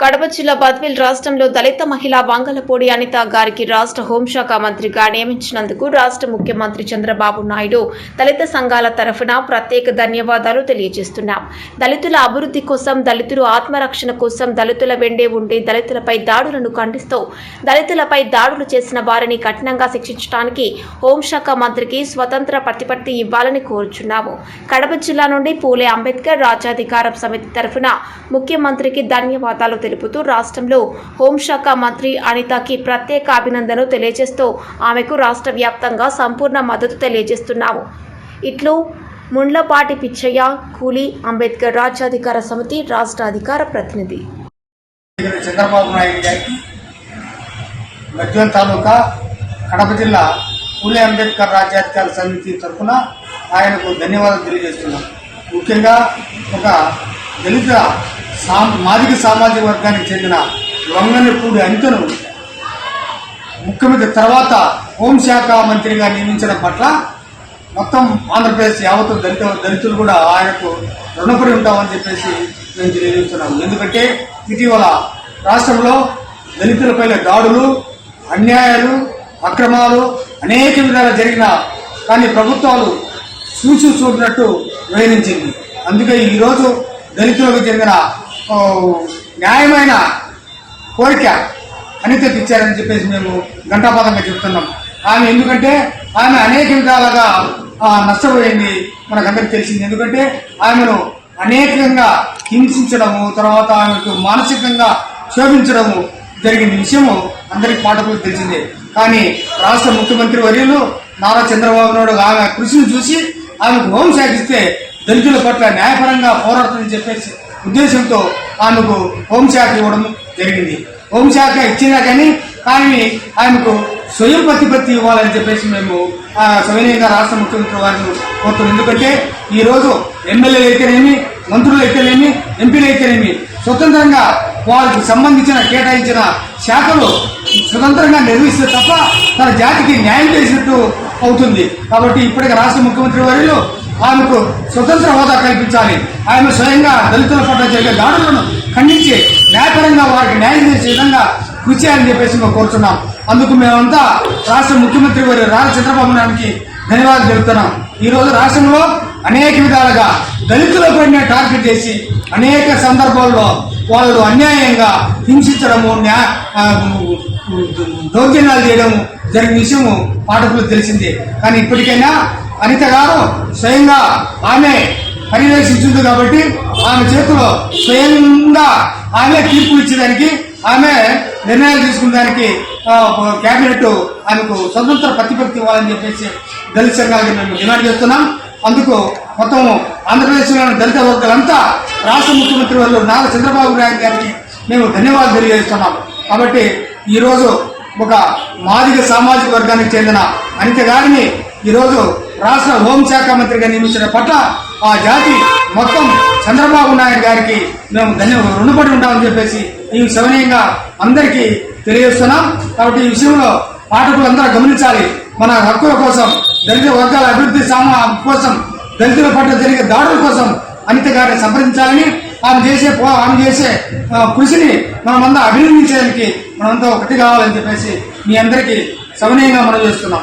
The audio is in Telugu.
కడప జిల్లా బద్వేల్ రాష్ట్రంలో దళిత మహిళా వంగలపూడి అనిత గారికి రాష్ట్ర హోంశాఖ మంత్రిగా నియమించినందుకు రాష్ట్ర ముఖ్యమంత్రి చంద్రబాబు నాయుడు దళిత సంఘాల తరఫున ప్రత్యేక ధన్యవాదాలు తెలియజేస్తున్నాం. దళితుల అభివృద్ధి కోసం దళితులు ఆత్మరక్షణ కోసం దళితుల వెండే ఉండి దళితులపై దాడులను ఖండిస్తూ దళితులపై దాడులు చేసిన వారిని కఠినంగా శిక్షించడానికి హోంశాఖ మంత్రికి స్వతంత్ర ప్రతిపత్తి ఇవ్వాలని కోరుచున్నాము. కడప జిల్లా నుండి పూలే అంబేద్కర్ రాజ్యాధికార సమితి తరఫున ముఖ్యమంత్రికి ధన్యవాదాలు తెలుపుతూ రాష్ట్రంలో హోంశాఖ మంత్రి అనితకి ప్రత్యేక అభినందనలు తెలియజేస్తూ ఆమెకు రాష్ట్ర వ్యాప్తంగా సంపూర్ణ మద్దతు తెలియజేస్తున్నాము. ఇట్లు ముండ్లపాటి పిచ్చయ్య కూలీ అంబేద్కర్ రాజ్యాధికార సమితి రాష్ట్ర అధికార ప్రతినిధి. చంద్రబాబు నాయుడు గారికి గజ్వల్ తాలూకా కడప జిల్లా పూలే అంబేద్కర్ రాజ్యాధికార సమితి తరఫున ఆయనకు ధన్యవాదాలు తెలియజేస్తున్నాం. ముఖ్యంగా ఒక దళిత మాదిక సామాజిక వర్గానికి చెందిన వంగనపూడి అనితను ముఖ్యమంత్రి తర్వాత హోంశాఖ మంత్రిగా నియమించడం పట్ల మొత్తం ఆంధ్రప్రదేశ్ యావత్తు దళిత దళితులు కూడా ఆయనకు రుణపడి ఉంటామని చెప్పేసి మేము తెలియజేస్తున్నాము. ఎందుకంటే ఇటీవల రాష్ట్రంలో దళితులపై దాడులు అన్యాయాలు అక్రమాలు అనేక విధాలు జరిగిన కానీ ప్రభుత్వాలు చూసి చూడనట్టు వ్యవహరించింది. అందుకే ఈరోజు దళితులకు చెందిన న్యాయమైన కోరిక అనితకి ఇచ్చారని చెప్పేసి మేము ఘంటాపదంగా చెప్తున్నాం. ఆమె ఎందుకంటే ఆమె అనేక విధాలుగా ఆ, నష్టపోయింది మనకందరికి తెలిసింది. ఎందుకంటే ఆమెను అనేకంగా హింసించడము తర్వాత ఆమెకు మానసికంగా క్షోభించడము జరిగిన విషయము అందరికి పాఠకులకు తెలిసిందే. కానీ రాష్ట్ర ముఖ్యమంత్రి వర్యులు నారా చంద్రబాబు నాయుడు ఆమె కృషిని చూసి ఆమెకు హోంశాఖ ఇస్తే దళితుల పట్ల న్యాయపరంగా పోరాడుతుందని చెప్పేసి ఉద్దేశంతో ఆమెకు హోంశాఖ ఇవ్వడం జరిగింది. హోంశాఖ ఇచ్చినా కానీ కానీ ఆమెకు స్వయం ప్రతిపత్తి ఇవ్వాలని చెప్పేసి మేము ఆ, సవినయంగా రాష్ట్ర ముఖ్యమంత్రి వారిని కోరుతున్నాం. ఎందుకంటే ఈరోజు ఎమ్మెల్యేలు అయితేనేమి మంత్రులు అయితేనేమి ఎంపీలు అయితేనేమి స్వతంత్రంగా వారికి సంబంధించిన కేటాయించిన శాఖలు స్వతంత్రంగా నిర్వహిస్తే తప్ప తన జాతికి న్యాయం చేసినట్టు అవుతుంది. కాబట్టి ఇప్పటికే రాష్ట్ర ముఖ్యమంత్రి వారిలో ఆమెకు స్వతంత్ర హోదా కల్పించాలి. ఆమె స్వయంగా దళితుల పట్ల జరిగే దాడులను ఖండించి న్యాయపరంగా వారికి న్యాయం చేసే విధంగా కృషి అని చెప్పేసి మేము కోరుతున్నాం అందుకు మేమంతా రాష్ట్ర ముఖ్యమంత్రి వారి రాజ చంద్రబాబు నాయుడికి ధన్యవాదాలు చెబుతున్నాం ఈ రోజు రాష్ట్రంలో అనేక విధాలుగా దళితులపైన టార్గెట్ చేసి అనేక సందర్భాల్లో వాళ్ళు అన్యాయంగా హింసించడము న్యా దౌర్జన్యాలు చేయడము జరిగిన విషయము పాఠకులకు తెలిసింది. కానీ ఇప్పటికైనా అనిత గారు స్వయంగా ఆమె పర్యవేక్షించింది కాబట్టి ఆమె చేతిలో స్వయంగా ఆమె తీర్పు ఇచ్చేదానికి ఆమె నిర్ణయాలు తీసుకునేదానికి కేబినెట్ ఆమెకు స్వతంత్ర ప్రతిపత్తి ఇవ్వాలని చెప్పేసి దళిత సంఘాలకి మేము డిమాండ్ చేస్తున్నాం. అందుకు మొత్తం ఆంధ్రప్రదేశ్లోని దళిత వర్గాలంతా రాష్ట్ర ముఖ్యమంత్రి వాళ్ళు నారా చంద్రబాబు నాయుడు గారికి మేము ధన్యవాదాలు తెలియజేస్తున్నాం. కాబట్టి ఈరోజు ఒక మాదిగ సామాజిక వర్గానికి చెందిన అనిత గారిని ఈరోజు రాష్ట్ర హోంశాఖ మంత్రిగా నియమించిన పట్ల ఆ జాతి మొత్తం చంద్రబాబు నాయుడు గారికి మేము ధన్య రుణపడి ఉంటామని చెప్పేసి ఈ సవినయంగా అందరికీ తెలియజేస్తున్నాం. కాబట్టి ఈ విషయంలో పాఠకులందరూ గమనించాలి. మన హక్కుల కోసం దళిత వర్గాల అభివృద్ధి సామా కోసం దళితుల పట్ల జరిగే దాడుల కోసం అనిత గారిని సంప్రదించాలని ఆమె చేసే పో- ఆమె చేసే కృషిని మనమంతా అభినందించడానికి మనమంతా ఒకటి కావాలని చెప్పేసి మీ అందరికీ సవినయంగా మనం చేస్తున్నాం.